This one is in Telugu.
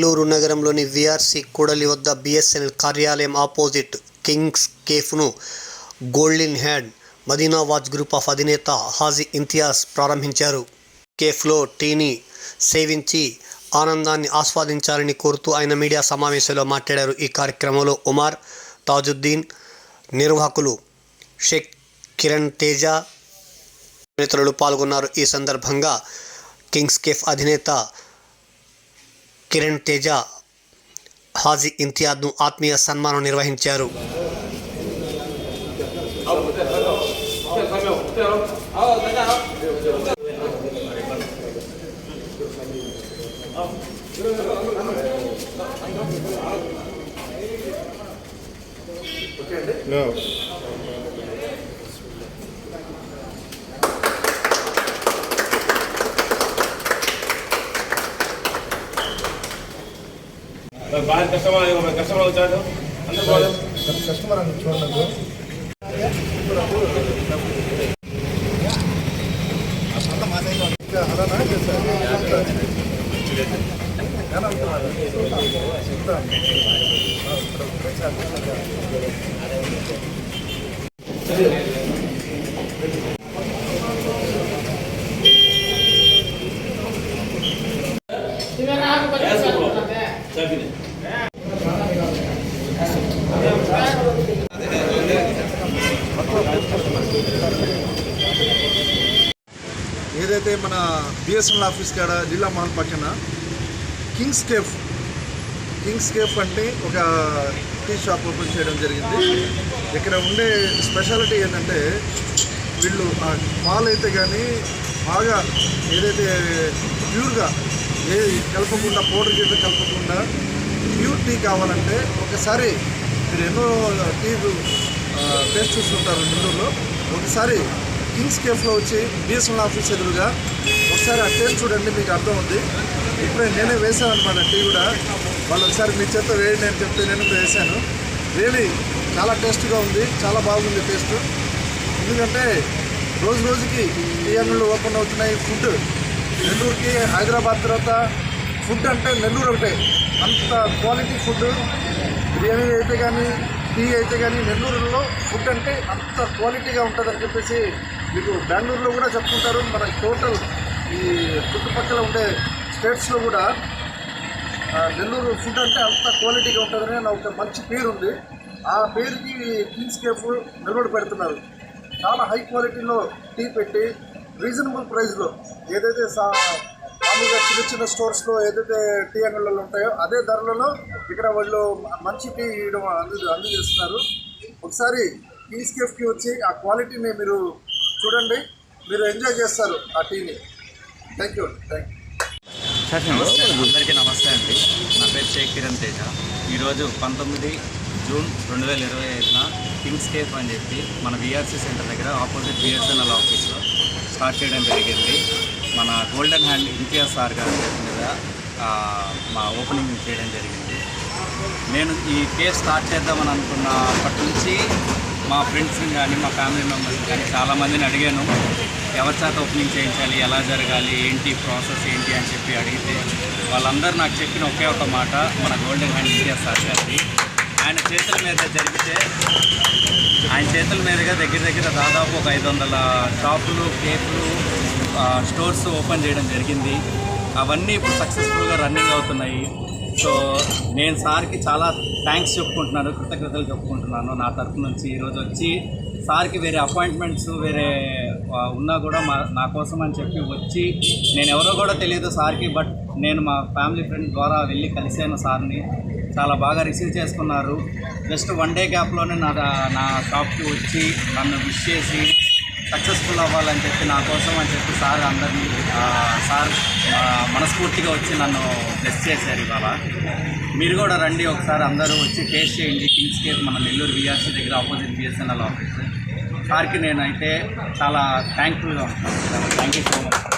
నెల్లూరు నగరంలోని విఆర్సీ కూడలి వద్ద బిఎస్ఎన్ఎల్ కార్యాలయం opposite Kings కేఫ్ను golden hand Madina watch group of అధినేత హాజీ ఇంతియాజ్ ప్రారంభించారు. కేఫ్లో టీని సేవించి ఆనందాన్ని ఆస్వాదించాలని కోరుతూ ఆయన మీడియా సమావేశంలో మాట్లాడారు. ఈ కార్యక్రమంలో ఉమార్ తాజుద్దీన్ నిర్వాహకులు షేక్ కిరణ్ తేజ ఇతరులు పాల్గొన్నారు. ఈ సందర్భంగా కింగ్స్ కేఫ్ అధినేత కిరణ్ తేజ హాజీ ఇంతియాజ్ను ఆత్మీయ సన్మానం నిర్వహించారు No. బాగా కష్టమా కష్టమా వచ్చాడు కస్టమర్ అని చూడండి. Definitely. ఏదైతే మన బిఎస్ఎన్ఎల్ ఆఫీస్ కాడ లీలా మాల్ పక్కన కింగ్స్ కేఫ్ కింగ్స్ కేఫ్ అంటే ఒక టీ షాప్ ఓపెన్ చేయడం జరిగింది. ఇక్కడ ఉండే స్పెషాలిటీ ఏంటంటే వీళ్ళు ఆ మాల్ అయితే కానీ బాగా ఏదైతే ప్యూర్గా ఏ కలపకుండా పౌడర్ చేత కలపకుండా ప్యూర్ టీ కావాలంటే ఒకసారి మీరు ఎన్నో టీలు టేస్ట్ చూస్తుంటారు నెల్లూరులో. ఒకసారి కింగ్స్ కేఫ్లో వచ్చి బిఎస్ఎన్ఎల్ ఆఫీస్ ఎదురుగా ఒకసారి ఆ టేస్ట్ చూడండి మీకు అర్థం ఉంది ఇప్పుడే నేనే వేసాను అనమాట టీ కూడా. వాళ్ళు ఒకసారి మీ చేత వేయండి అని చెప్తే నేను వేశాను. రియలీ చాలా టేస్ట్గా ఉంది చాలా బాగుంది టేస్ట్. ఎందుకంటే రోజు రోజుకి టీ అంగళ్ళు ఓపెన్ అవుతున్నాయి ఫుడ్. నెల్లూరుకి హైదరాబాద్ తర్వాత ఫుడ్ అంటే నెల్లూరు ఒకటే. అంత క్వాలిటీ ఫుడ్. బిర్యానీ అయితే కానీ టీ అయితే కానీ నెల్లూరులో ఫుడ్ అంటే అంత క్వాలిటీగా ఉంటుందని చెప్పేసి మీకు బెంగళూరులో కూడా చెప్పుకుంటారు మన టోటల్ ఈ చుట్టుపక్కల ఉండే స్టేట్స్లో కూడా నెల్లూరు ఫుడ్ అంటే అంత క్వాలిటీగా ఉంటుందని నా ఒక మంచి పేరు ఉంది ఆ పేరుకి కింగ్స్ కేఫ్ నిలబడి పెడుతున్నారు. చాలా హై క్వాలిటీలో టీ పెట్టి రీజనబుల్ ప్రైస్లో ఏదైతే సా మామూలుగా చిన్న చిన్న స్టోర్స్లో ఏదైతే టీ అంగళ్ళలో ఉంటాయో అదే ధరలలో ఇక్కడ వాళ్ళు మంచి టీ ఇవ్వడం అందు అందజేస్తున్నారు. ఒకసారి కింగ్స్ కేఫ్కి వచ్చి ఆ క్వాలిటీని మీరు చూడండి. మీరు ఎంజాయ్ చేస్తారు ఆ టీని. థ్యాంక్ యూ థ్యాంక్ యూ నమస్తే అందరికీ నమస్తే అండి. నా పేరు షేక్ కిరణ్ తేజ. ఈరోజు పంతొమ్మిది జూన్ రెండు వేల ఇరవై ఐదున కింగ్స్ కేఫ్ అని చెప్పి మన విఆర్సీ సెంటర్ దగ్గర ఆపోజిట్ బిఎస్ఎన్ఎల్ ఆఫీస్లో స్టార్ట్ చేయడం జరిగింది. మన గోల్డెన్ హ్యాండ్ ఇంతియాజ్ సార్ గారి పేరు మీద మా ఓపెనింగ్ చేయడం జరిగింది. నేను ఈ కేసు స్టార్ట్ చేద్దామని అనుకున్నప్పటి నుంచి మా ఫ్రెండ్స్ని కానీ మా ఫ్యామిలీ మెంబర్స్ కానీ చాలామందిని అడిగాను. ఎవరి చేత ఓపెనింగ్ చేయించాలి ఎలా జరగాలి ఏంటి ప్రాసెస్ ఏంటి అని చెప్పి అడిగితే వాళ్ళందరూ నాకు చెప్పిన ఒకే ఒక మాట మన గోల్డెన్ హ్యాండ్ ఇండియా సార్ గారిది ఆయన చేతుల మీద జరిగితే ఆయన చేతుల మీదుగా దగ్గర దగ్గర దాదాపు ఒక ఐదు వందల షాపులు కేకులు స్టోర్స్ ఓపెన్ చేయడం జరిగింది. అవన్నీ ఇప్పుడు సక్సెస్ఫుల్గా రన్నింగ్ అవుతున్నాయి. సో నేను సార్కి చాలా థ్యాంక్స్ చెప్పుకుంటున్నాను కృతజ్ఞతలు చెప్పుకుంటున్నాను నా తరఫు నుంచి. ఈరోజు వచ్చి సార్కి వేరే అపాయింట్మెంట్స్ వేరే ఉన్నా కూడా మా నా కోసం అని చెప్పి వచ్చి నేను ఎవరో కూడా తెలియదు సార్కి బట్ నేను మా ఫ్యామిలీ ఫ్రెండ్ ద్వారా వెళ్ళి కలిశాను సార్ని. చాలా బాగా రిసీవ్ చేసుకున్నారు. జస్ట్ వన్ డే గ్యాప్లోనే నా నా షాప్కి వచ్చి నన్ను విష్ చేసి సక్సెస్ఫుల్ అవ్వాలని చెప్పి నా కోసం అని చెప్పి సార్ అందరినీ సార్ మనస్ఫూర్తిగా వచ్చి నన్ను బ్లెస్ చేశారు ఇవాళ. మీరు కూడా రండి ఒకసారి అందరూ వచ్చి టేస్ట్ చేయండి. కింగ్స్ కేఫ్ మన నెల్లూరు విఆర్సీ దగ్గర ఆపోజిట్ బిఎస్ఎన్ఎల్ ఆఫీస్ సార్కి నేనైతే చాలా థ్యాంక్ఫుల్గా ఉంటాను. Thank you so much